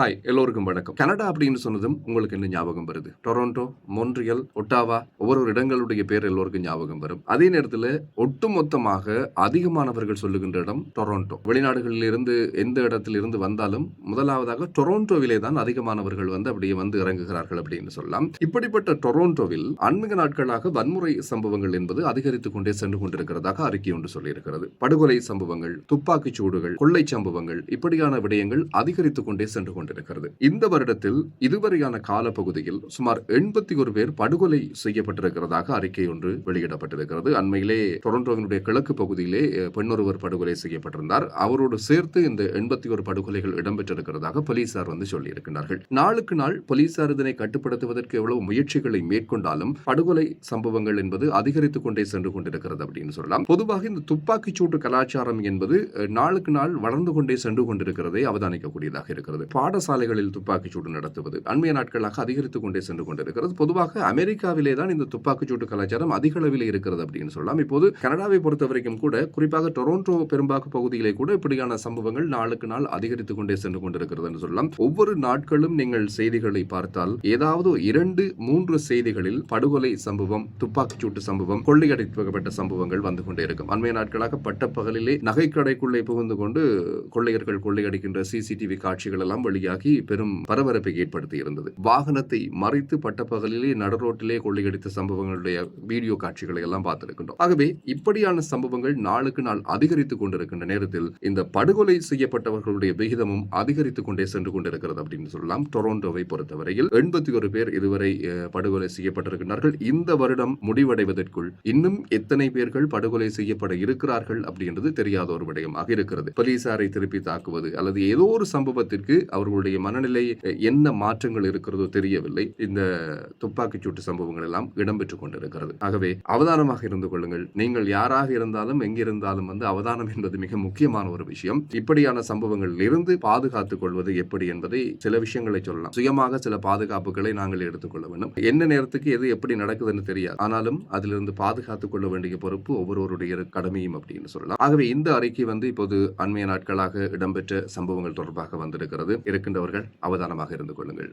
Hi எல்லோருக்கும் வணக்கம். Canada அப்படின்னு சொன்னதும் உங்களுக்கு என்ன ஞாபகம் வருது? டொரண்டோ மொன்ட்ரியல் ஒட்டாவா ஒவ்வொரு இடங்களுடைய பேர் எல்லோருக்கும் ஞாபகம் வரும். அதே நேரத்தில் ஒட்டுமொத்தமாக அதிகமானவர்கள் சொல்லுகின்ற இடம் டொரண்டோ. வெளிநாடுகளில் இருந்து எந்த இடத்தில் இருந்து வந்தாலும் முதலாவதாக டொரண்டோவிலே தான் அதிகமானவர்கள் வந்து அப்படியே வந்து இறங்குகிறார்கள் அப்படின்னு சொல்லலாம். இப்படிப்பட்ட டொரண்டோவில் அண்மிக நாட்களாக வன்முறை சம்பவங்கள் என்பது அதிகரித்துக் கொண்டே சென்று கொண்டிருக்கிறதாக அறிக்கை ஒன்று சொல்லியிருக்கிறது. படுகொலை சம்பவங்கள் துப்பாக்கிச் சூடுகள் கொள்ளை சம்பவங்கள் இப்படியான விடயங்கள் அதிகரித்துக் கொண்டே சென்று கொண்டிருக்கிறது. இந்த வருடத்தில் இதுவரையான காலப்பகுதியில் சுமார் எண்பத்தி ஒரு பேர் படுகொலை செய்யப்பட்டிருக்கிறதாக அறிக்கை ஒன்று வெளியிடப்பட்டிருக்கிறது. அண்மையிலே டொரண்டோவினுடைய கிழக்கு பகுதியிலே பெண்ணொருவர் படுகொலை செய்யப்பட்டிருந்தார். அவரோடு சேர்த்து இந்த எண்பத்தி ஒரு படுகொலைகள் இடம்பெற்றிருக்கிறதாக போலீசார் வந்து சொல்லியிருக்கிறார்கள் நாளுக்கு நாள் போலீசார் இதனை கட்டுப்படுத்துவதற்கு எவ்வளவு முயற்சிகளை மேற்கொண்டாலும் படுகொலை சம்பவங்கள் என்பது அதிகரித்துக் கொண்டே சென்று கொண்டிருக்கிறது அப்படின்னு சொல்லலாம். பொதுவாக இந்த துப்பாக்கிச் சூட்டு கலாச்சாரம் என்பது நாளுக்கு நாள் வளர்ந்து கொண்டே சென்று கொண்டிருக்கிறதை அவதானிக்கக்கூடியதாக இருக்கிறது. பாட பாடசாலைகளில் துப்பாக்கிச்சூடு நடத்துவது. அண்மைய நாட்களாக அதிகரித்துக் கொண்டே சென்று கொண்டிருக்கிறது. பொதுவாக அமெரிக்காவிலே தான் இந்த துப்பாக்கிச்சூடு கலாச்சாரம் அதிக அளவில் இருக்கிறது அப்படின்னு சொல்லலாம். இப்போது கனடாவை பொறுத்த வரைக்கும் கூட குறிப்பாக டொரோண்டோ பெரும்பாக்கு பகுதியிலே கூட இப்படியான சம்பவங்கள் நாளுக்கு நாள் அதிகரித்துக் கொண்டே சென்று கொண்டிருக்கிறது என்று சொல்லலாம். ஒவ்வொரு நாட்களும் நீங்கள் செய்திகளை பார்த்தால் ஏதாவது இரண்டு மூன்று செய்திகளில் படுகொலை சம்பவம் துப்பாக்கிச்சூட்டு சம்பவம் கொள்ளையடிக்கப்பட்ட சம்பவங்கள் வந்து கொண்டே இருக்கும். அண்மைய நாட்களாக பட்டப்பகலிலே நகைக்கடைக்குள்ளே புகுந்து கொண்டு கொள்ளையர்கள் கொள்ளையடிக்கின்ற சிசிடிவி காட்சிகள் எல்லாம் வெளியாகி பெரும் பரபரப்பை ஏற்படுத்தி இருந்தது. வாகனத்தை மறைத்து பட்டப்பகலிலே நடரோட்டிலே கொள்ளையடித்த சம்பவங்களுடைய வீடியோ காட்சிகளை எல்லாம் பார்த்திருக்கின்றோம். ஆகவே இப்படியான சம்பவங்கள் நாளுக்கு நாள் அதிகரித்துக் கொண்டிருக்கின்ற நேரத்தில் இந்த படுகொலை செய்யப்பட்டவர்களுடைய விகிதமும் அதிகரித்துக் கொண்டே சென்று கொண்டிருக்கிறது அப்படின்னு சொல்லலாம். டொரோண்டோவை பொறுத்தவரையில் எண்பத்தி ஒரு பேர் இதுவரை படுகொலை செய்யப்பட்டிருக்கிறார்கள் இந்த வருடம் முடிவடைவதற்குள் இன்னும் எத்தனை பேர்கள் படுகொலை செய்யப்பட இருக்கிறார்கள் அப்படின்றது தெரியாத ஒரு விடயமாக இருக்கிறது. போலீசாரை திருப்பி தாக்குவது அல்லது ஏதோ ஒரு சம்பவத்திற்கு அவர்கள் அவர்களுடைய மனநிலை என்ன மாற்றங்கள் இருக்கிறதோ தெரியவில்லை. இந்த துப்பாக்கிச் சூட்டு சம்பவங்கள் எல்லாம் இடம்பெற்றுக் கொண்டிருக்கிறது. ஆகவே அவதானமாக இருந்து கொள்ளுங்கள். நீங்கள் யாராக இருந்தாலும் எங்கிருந்தாலும் வந்து அவதானம் என்பது மிக முக்கியமான ஒரு விஷயம். இப்படியான சம்பவங்களில் இருந்து பாதுகாத்துக் கொள்வது எப்படி என்பதை சில விஷயங்களை சொல்லலாம். சுயமாக சில பாதுகாப்புகளை நாங்கள் எடுத்துக்கொள்ள வேண்டும். என்ன நேரத்துக்கு எது எப்படி நடக்குதுன்னு தெரியாது. ஆனாலும் அதிலிருந்து பாதுகாத்துக் கொள்ள வேண்டிய பொறுப்பு ஒவ்வொருவருடைய கடமையும் அப்படின்னு சொல்லலாம். ஆகவே இந்த அறிக்கை வந்து இப்போது அண்மைய நாட்களாக இடம்பெற்ற சம்பவங்கள் தொடர்பாக வந்திருக்கிறது. இருக்கின்றவர்கள் அவதானமாக இருந்து கொள்ளுங்கள்.